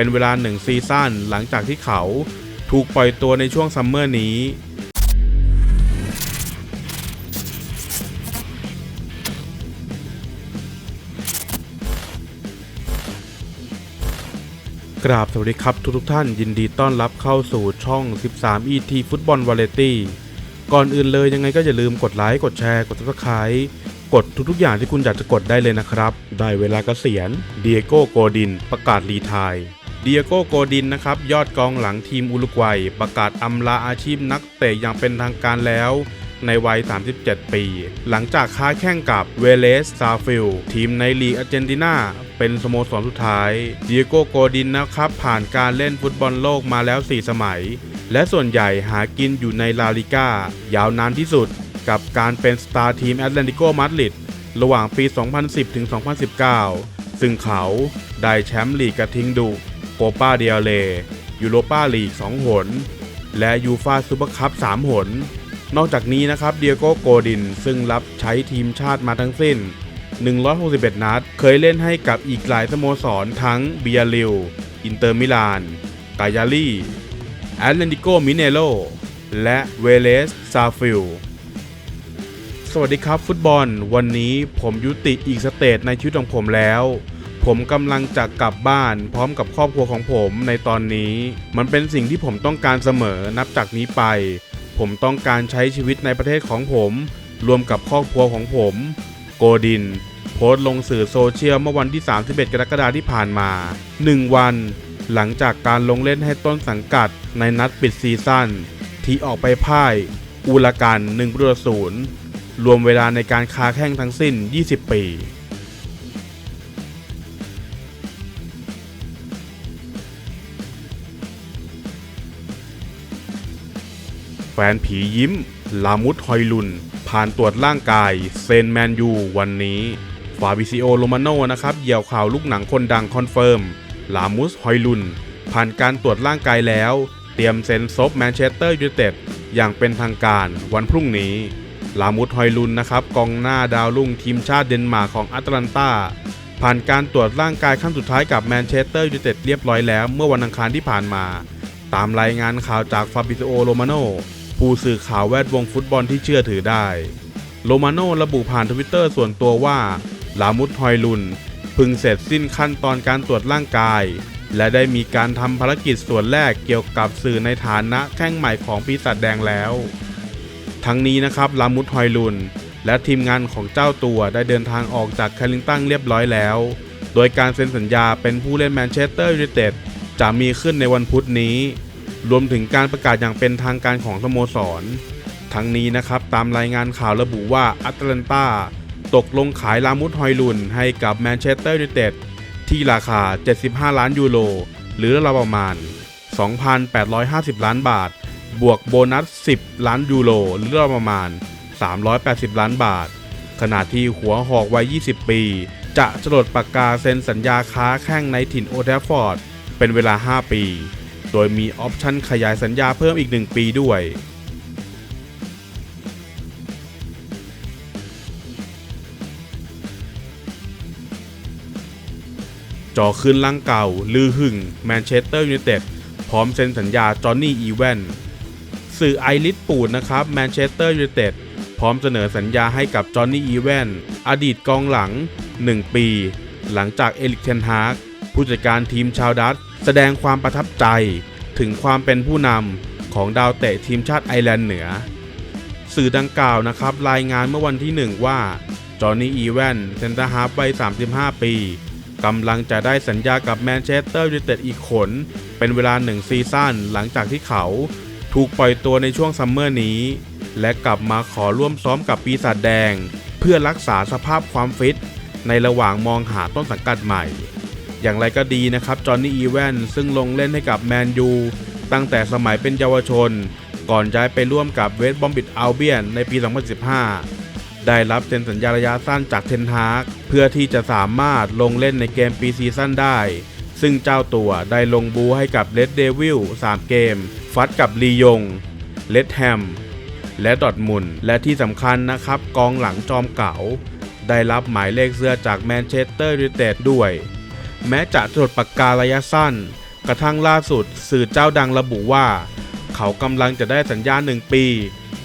เป็นเวลาหนึ่งซีซั่นหลังจากที่เขาถูกปล่อยตัวในช่วงซัมเมอร์นี้ กราบสวัสดีครับทุกทท่านยินดีต้อนรับเข้าสู่ช่อง 13 ET ฟุตบอลวาเลตี้ก่อนอื่นเลยยังไงก็อย่าลืมกดไลค์ กดแชร์ กด subscribe กดทุกๆอย่างที่คุณอยากจะกดได้เลยนะครับ ได้เวลากเกษียณเดียโกโกดิน ประกาศรีไทาย เดียโกโกดินนะครับ ยอดกองหลังทีมอุรุกวัย ประกาศอำลาอาชีพนักเตะอย่างเป็นทางการแล้วในวัย 37 ปี หลังจากค้าแข่งกับเวเลสซาฟิลทีมในลีกอาร์เจนตินา เป็นสโมสรสุดท้ายเดียโกโกดินนะครับ ผ่านการเล่นฟุตบอลโลกมาแล้ว 4 สมัย และส่วนใหญ่หากินอยู่ในลาลิก้า ยาวนานที่สุด กับการเป็นสตาร์ทีมแอตเลติโกมาดริดระหว่างปี 2010 ถึง 2019 ซึ่งเขาได้แชมป์ลีกกระทิงดุ โกปาเดียเลยูโรปาลีก 2 หน และยูฟาซูเปอร์คัพ 3 หน นอกจากนี้นะครับเดียโกโกดินซึ่งรับใช้ทีมชาติมาทั้งสิ้น 161 นัด เคยเล่นให้กับอีกหลายสโมสรทั้งเบียริลอินเตอร์มิลานกายาลีแอตเลติโกมิเนโลและเวเลสซาฟิลสวัสดีครับฟุตบอล วันนี้ผมยุติอีกสเตจในชีวิตของผมแล้ว ผมกำลังจะกลับบ้านพร้อมกับครอบครัวของผมในตอนนี้ มันเป็นสิ่งที่ผมต้องการเสมอนับจากนี้ไป ผมต้องการใช้ชีวิตในประเทศของผม รวมกับครอบครัวของผม โกดิน โพสต์ลงสื่อโซเชียลเมื่อวันที่ 31 กรกฎาคมที่ผ่านมา 1 วัน หลังจากการลงเล่นให้ต้นสังกัดในนัดปิดซีซั่นที่ออกไปพ่ายอูลากัน1ประตูศูนย์รวมเวลาในการคาแข่งทั้งสิ้น 20 ปี ฟนผียิ้ม ลามุดฮอยลุน ผ่านตรวจร่างกาย เซนแมนยูวันนี้ฟาบิซิโอโรมาโนนะครับเหยี่ยวข่าวลูกหนังคนดังคอนเฟิร์ม ลามุสฮอยลุน ผ่านการตรวจร่างกายแล้ว เตรียมเซ็นซบแมนเชสเตอร์ยูไนเต็ดอย่างเป็นทางการวันพรุ่งนี้ ลามุดฮอยลุนนะครับกองหน้าดาวรุ่งทีมชาติเดนมาร์กของแอตแลนตาผ่านการตรวจร่างกายขั้นสุดท้ายกับแมนเชสเตอร์ยูไนเต็ดเรียบร้อยแล้วเมื่อวันอังคารที่ผ่านมา ตามรายงานข่าวจากฟาบิซิโอโรมาโน ผู้สื่อข่าวแวดวงฟุตบอลที่เชื่อถือได้โรมาโนระบุผ่านทวิตเตอร์ส่วนตัวว่าลามุดฮอยลุนพึงเสร็จสิ้นขั้นตอนการตรวจร่างกาย และได้มีการทำภารกิจส่วนแรกเกี่ยวกับสื่อในฐานะแข้งใหม่ของปีศาจแดงแล้ว ทั้งนี้นะครับลามุดฮอยลุนและทีมงานของเจ้าตัวได้เดินทางออกจากแคลิงตันเรียบร้อยแล้ว โดยการเซ็นสัญญาเป็นผู้เล่นแมนเชสเตอร์ยูไนเต็ดจะมีขึ้นในวันพุธนี้ รวมถึงการประกาศอย่างเป็นทางการของสโมสร ทั้งนี้นะครับตามรายงานข่าวระบุว่าอัตแลนตาตกลงขายลามุดฮอยลุนให้กับแมนเชสเตอร์ยูไนเต็ดที่ราคา 75 ล้านยูโร หรือราวประมาณ 2,850 ล้านบาท บวกโบนัส 10 ล้านยูโร หรือราวประมาณ 380 ล้านบาท ขณะที่หัวหอกวัย 20 ปี จะจดปากกาเซ็นสัญญาค้าแข้งในถิ่นโอเทฟฟอร์ด เป็นเวลา 5 ปี โดยมีออปชันขยายสัญญาเพิ่มอีก 1 ปีด้วย จอคืนลังเก่า ลือหึงแมนเชสเตอร์ยูไนเต็ดพร้อมเซ็นสัญญาจอห์นนี่อีแวนสื่อไอริสปูดนะครับแมนเชสเตอร์ยูไนเต็ดพร้อมเสนอสัญญาให้กับจอห์นนี่อีแวนอดีตกองหลัง 1 ปี หลังจากเอลิกเทนฮาก ผู้จัดการทีมชาวดัตช์แสดงความประทับใจถึงความเป็นผู้นำของดาวเตะทีมชาติไอร์แลนด์เหนือ สื่อดังกล่าวนะครับรายงานเมื่อวันที่ 1 ว่า จอห์นนี่อีแวนเซนเตอร์ฮาร์ฟวัย 35 ปีกำลังจะได้สัญญากับแมนเชสเตอร์ยูไนเต็ดอีกคนเป็นเวลา1ซีซั่นหลังจากที่เขาถูกปล่อยตัวในช่วงซัมเมอร์นี้ และกลับมาขอร่วมซ้อมกับปีศาจแดง เพื่อรักษาสภาพความฟิต ในระหว่างมองหาต้นสังกัดใหม่ อย่างไรก็ดีนะครับจอห์นนี่อีแวนซึ่งลงเล่นให้กับแมนยูตั้งแต่สมัยเป็นเยาวชน ก่อนย้ายไปร่วมกับเวสต์บอมบิดอัลเบียนในปี 2015 ได้รับเซ็นสัญญาระยะสั้นจากเทนฮากเพื่อที่จะสามารถลงเล่นในเกมปีซีซั่นได้ ซึ่งเจ้าตัวได้ลงบูให้กับเลดเดวิล3เกม ฟัดกับลียงเลดแฮมและดอทมุนและที่สำคัญนะครับกองหลังจอมเก่า ได้รับหมายเลขเสื้อจากแมนเชสเตอร์ยูไนเต็ดด้วย แม้จะจดปากการะยะสั้น กระทั่งล่าสุดสื่อเจ้าดังระบุว่า เขากำลังจะได้สัญญาหนึ่งปี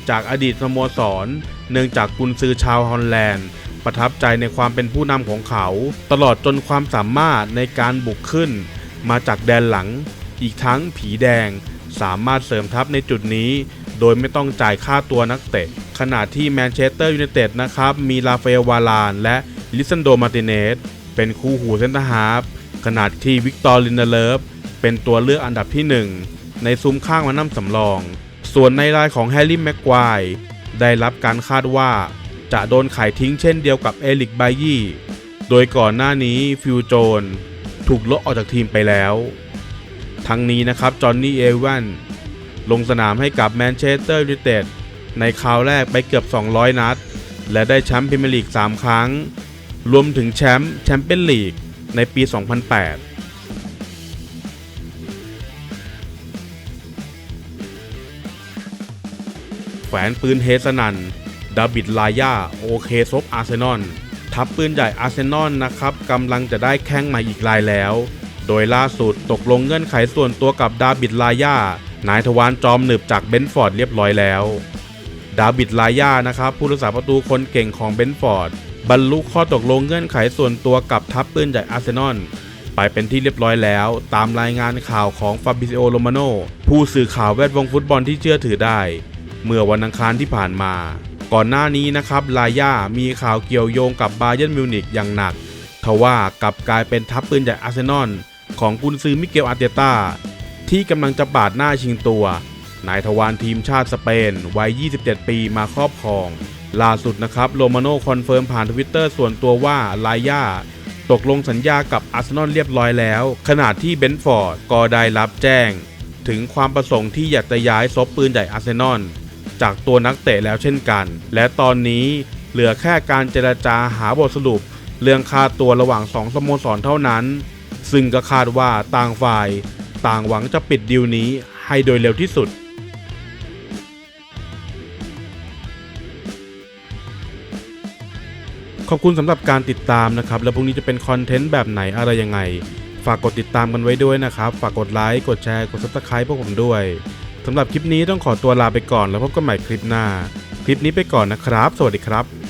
จากอดีตสโมสร เนื่องจากกุนซือชาวฮอลแลนด์ ประทับใจในความเป็นผู้นำของเขา ตลอดจนความสามารถในการบุกขึ้น มาจากแดนหลัง อีกทั้งผีแดงสามารถเสริมทัพในจุดนี้ โดยไม่ต้องจ่ายค่าตัวนักเตะ ขณะที่แมนเชสเตอร์ยูไนเต็ดนะครับ มีลาเฟลวาลาน และลิซันโดมาติเนส เป็นคู่หูเซนเตอร์ฮาร์ฟขณะที่วิกตอร์ลินเดเลฟเป็นตัวเลือกอันดับที่ 1 ในซุ้มข้างมาน้ำสำรอง ส่วนในรายของแฮร์รี่แม็กควายได้รับการคาดว่า จะโดนขายทิ้งเช่นเดียวกับเอลิกไบยี่โดยก่อนหน้านี้ฟิวโจนถูกลดออกจากทีมไปแล้ว ทั้งนี้นะครับจอห์นนี่เอวันลงสนามให้กับแมนเชสเตอร์ยูไนเต็ดในคราวแรกไปเกือบ 200 นัด และได้แชมป์พรีเมียร์ลีก 3 ครั้ง รวมถึงแชมป์แชมเปี้ยนลีกในปี 2008แขวนปืนเฮสนันดาบิดลายาโอเคซบอาร์เซนอล ทัพปืนใหญ่อาร์เซนอลนะครับกำลังจะได้แข้งใหม่อีกรายแล้ว โดยล่าสุดตกลงเงื่อนไขส่วนตัวกับดาบิดลายานายทวารจอมหนึบจากเบนฟอร์ดเรียบร้อยแล้ว ดาบิดลายานะครับผู้รักษาประตูคนเก่งของเบนฟอร์ด บรรลุข้อตกลงเงื่อนไขส่วนตัวกับทัพปืนใหญ่อาร์เซนอลไปเป็นที่เรียบร้อยแล้ว ตามรายงานข่าวของฟาบิซิโอโรมาโนผู้สื่อข่าวแวดวงฟุตบอลที่เชื่อถือได้ เมื่อวันอังคารที่ผ่านมา ก่อนหน้านี้นะครับลาย่ามีข่าวเกี่ยวโยงกับบาเยิร์นมิวนิกอย่างหนักทว่ากลับกลายเป็นทัพปืนใหญ่อาร์เซนอลของกุนซือมิเกลอาร์เตต้าที่กำลังจะปาดหน้าชิงตัว นายทวารทีมชาติสเปนวัย 27 ปีมาครอบครอง ล่าสุดนะครับโรมาโน่คอนเฟิร์มผ่านทวิตเตอร์ส่วนตัวว่าลาย่าตกลงสัญญากับอาร์เซนอลเรียบร้อยแล้ว ขณะที่เบนฟอร์ดก็ได้รับแจ้ง ถึงความประสงค์ที่อยากจะย้ายซบปืนใหญ่อาร์เซนอลจากตัวนักเตะแล้วเช่นกัน และตอนนี้เหลือแค่การเจรจาหาบทสรุป เรื่องค่าตัวระหว่างสองสโมสรเท่านั้น ซึ่งก็คาดว่าต่างฝ่าย ต่างหวังจะปิดดีลนี้ให้โดยเร็วที่สุด อบคุณสำหรับการติดตามนะครับ แล้วพรุ่งนี้จะเป็นคอนเทนต์แบบไหนอะไรยังไง ฝากกดติดตามกันไว้ด้วยนะครับ ฝากกดไลค์ กดแชร์ กด subscribe พวกผมด้วยสำหรับคลิปนี้ต้องขอตัวลาไปก่อนแล้วพบกันใหม่คลิปหน้า คลิปนี้ไปก่อนนะครับ สวัสดีครับ